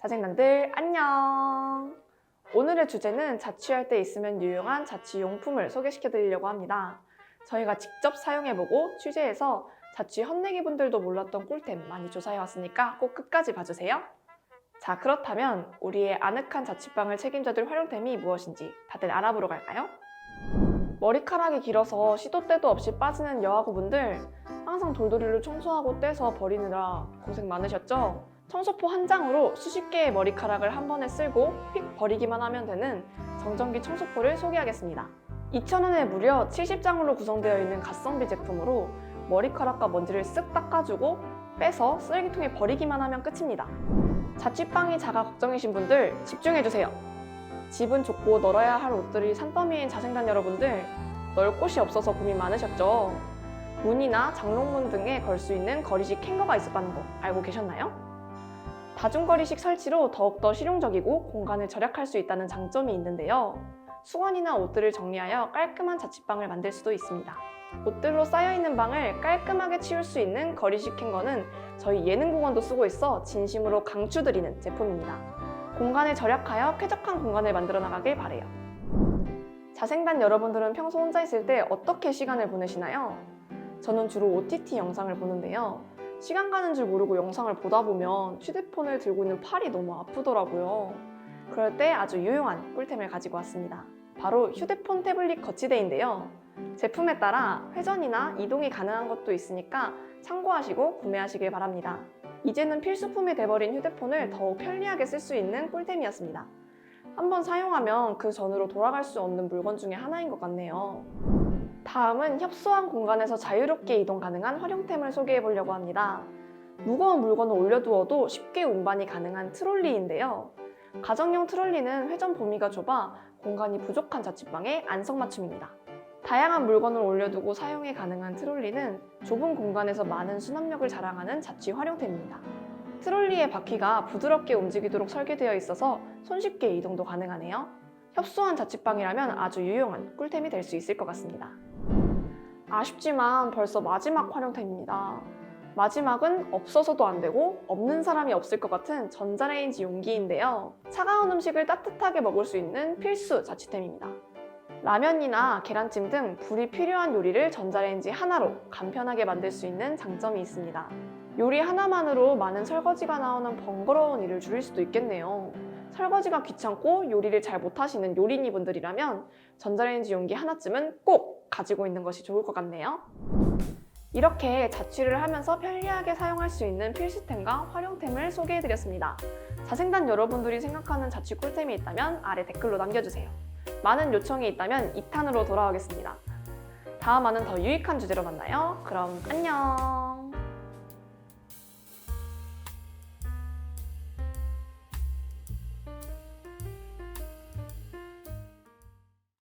자생단들 안녕! 오늘의 주제는 자취할 때 있으면 유용한 자취용품을 소개시켜 드리려고 합니다. 저희가 직접 사용해보고 취재해서 자취 헛내기 분들도 몰랐던 꿀템 많이 조사해 왔으니까 꼭 끝까지 봐주세요. 자, 그렇다면 우리의 아늑한 자취방을 책임져줄 활용템이 무엇인지 다들 알아보러 갈까요? 머리카락이 길어서 시도 때도 없이 빠지는 여아구분들 항상 돌돌이로 청소하고 떼서 버리느라 고생 많으셨죠? 청소포 한 장으로 수십 개의 머리카락을 한 번에 쓸고 휙 버리기만 하면 되는 정전기 청소포를 소개하겠습니다. 2,000원에 무려 70장으로 구성되어 있는 가성비 제품으로 머리카락과 먼지를 쓱 닦아주고 빼서 쓰레기통에 버리기만 하면 끝입니다. 자취방이 작아 걱정이신 분들 집중해주세요. 집은 좁고 널어야 할 옷들이 산더미인 자생단 여러분들 널 곳이 없어서 고민 많으셨죠? 문이나 장롱문 등에 걸 수 있는 거리식 행거가 있었다는 거 알고 계셨나요? 다중거리식 설치로 더욱더 실용적이고 공간을 절약할 수 있다는 장점이 있는데요. 수건이나 옷들을 정리하여 깔끔한 자취방을 만들 수도 있습니다. 옷들로 쌓여있는 방을 깔끔하게 치울 수 있는 거리식 행거는 저희 예능 공원도 쓰고 있어 진심으로 강추드리는 제품입니다. 공간을 절약하여 쾌적한 공간을 만들어 나가길 바래요. 자생단 여러분들은 평소 혼자 있을 때 어떻게 시간을 보내시나요? 저는 주로 OTT 영상을 보는데요. 시간 가는 줄 모르고 영상을 보다 보면 휴대폰을 들고 있는 팔이 너무 아프더라고요. 그럴 때 아주 유용한 꿀템을 가지고 왔습니다. 바로 휴대폰 태블릿 거치대인데요. 제품에 따라 회전이나 이동이 가능한 것도 있으니까 참고하시고 구매하시길 바랍니다. 이제는 필수품이 돼버린 휴대폰을 더욱 편리하게 쓸 수 있는 꿀템이었습니다. 한번 사용하면 그 전으로 돌아갈 수 없는 물건 중에 하나인 것 같네요. 다음은 협소한 공간에서 자유롭게 이동 가능한 활용템을 소개해 보려고 합니다. 무거운 물건을 올려두어도 쉽게 운반이 가능한 트롤리인데요. 가정용 트롤리는 회전 범위가 좁아 공간이 부족한 자취방의 안성맞춤입니다. 다양한 물건을 올려두고 사용이 가능한 트롤리는 좁은 공간에서 많은 수납력을 자랑하는 자취 활용템입니다. 트롤리의 바퀴가 부드럽게 움직이도록 설계되어 있어서 손쉽게 이동도 가능하네요. 협소한 자취방이라면 아주 유용한 꿀템이 될 수 있을 것 같습니다. 아쉽지만 벌써 마지막 활용템입니다. 마지막은 없어서도 안 되고 없는 사람이 없을 것 같은 전자레인지 용기인데요. 차가운 음식을 따뜻하게 먹을 수 있는 필수 자취템입니다. 라면이나 계란찜 등 불이 필요한 요리를 전자레인지 하나로 간편하게 만들 수 있는 장점이 있습니다. 요리 하나만으로 많은 설거지가 나오는 번거로운 일을 줄일 수도 있겠네요. 설거지가 귀찮고 요리를 잘 못하시는 요리니 분들이라면 전자레인지 용기 하나쯤은 꼭 가지고 있는 것이 좋을 것 같네요. 이렇게 자취를 하면서 편리하게 사용할 수 있는 필수템과 활용템을 소개해드렸습니다. 자생단 여러분들이 생각하는 자취 꿀템이 있다면 아래 댓글로 남겨주세요. 많은 요청이 있다면 2탄으로 돌아오겠습니다. 다음 화는 더 유익한 주제로 만나요. 그럼 안녕!